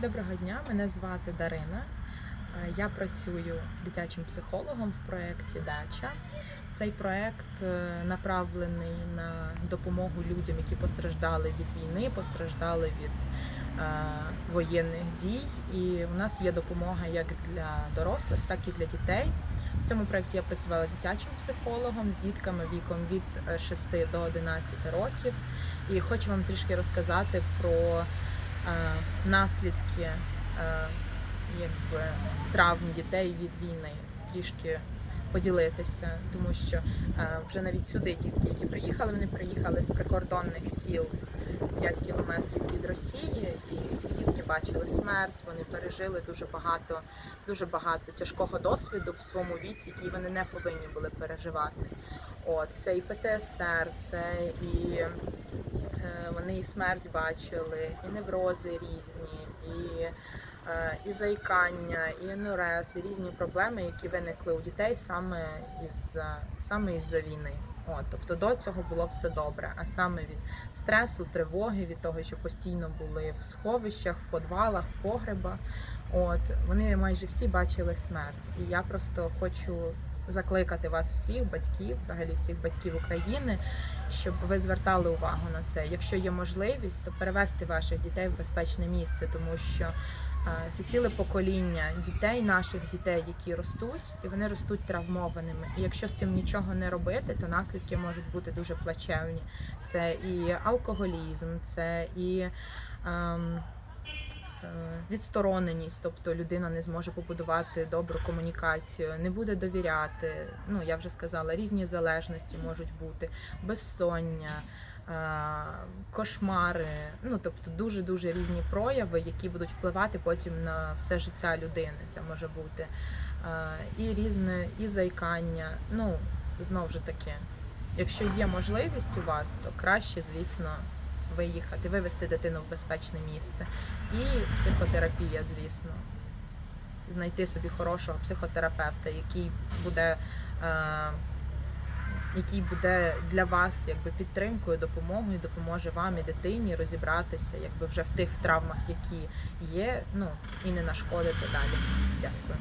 Доброго дня, мене звати Дарина. Е, Я працюю дитячим психологом в проєкті Дача. Цей проєкт е, направлений на допомогу людям, які постраждали від війни, постраждали від е, воєнних дій. І у нас є допомога як для дорослих, так і для дітей. В цьому проєкті я працювала дитячим психологом з дітками віком від е, 6 до 11 років. І хочу вам трішки розказати про наслідки е, якби, травм дітей від війни. Трішки поділитися, тому що е, вже навіть сюди дітки, які приїхали, вони приїхали з прикордонних сіл 5 кілометрів від Росії, і ці дітки бачили смерть. Вони пережили дуже багато, дуже багато тяжкого досвіду в своєму віці, який вони не повинні були переживати. От це і ПТСР, це і е, вони і смерть бачили, і неврози різні, і, е, і заїкання, і енурез, і різні проблеми, які виникли у дітей саме із саме із-за війни. От, тобто до цього було все добре, а саме від стресу, тривоги, від того, що постійно були в сховищах, в подвалах, в погребах. От вони майже всі бачили смерть. І я просто хочу закликати вас всіх, батьків, взагалі всіх батьків України, щоб ви звертали увагу на це. Якщо є можливість, то перевести ваших дітей в безпечне місце, тому що е, це ціле покоління дітей, наших дітей, які ростуть, і вони ростуть травмованими. І якщо з цим нічого не робити, то наслідки можуть бути дуже плачевні. Це і алкоголізм, це і. Ем, Відстороненість, тобто людина не зможе побудувати добру комунікацію, не буде довіряти. Ну я вже сказала, різні залежності можуть бути, безсоння, е, кошмари. Ну тобто дуже дуже різні прояви, які будуть впливати потім на все життя людини. Це може бути Е, і різне, і заїкання. Ну знов же таки, якщо є можливість у вас, то краще, звісно, виїхати, вивести дитину в безпечне місце. І психотерапія, звісно. Знайти собі хорошого психотерапевта, який буде, е, який буде для вас якби підтримкою, допомогою, допоможе вам і дитині розібратися якби вже в тих травмах, які є, ну і не нашкодити далі. Дякую.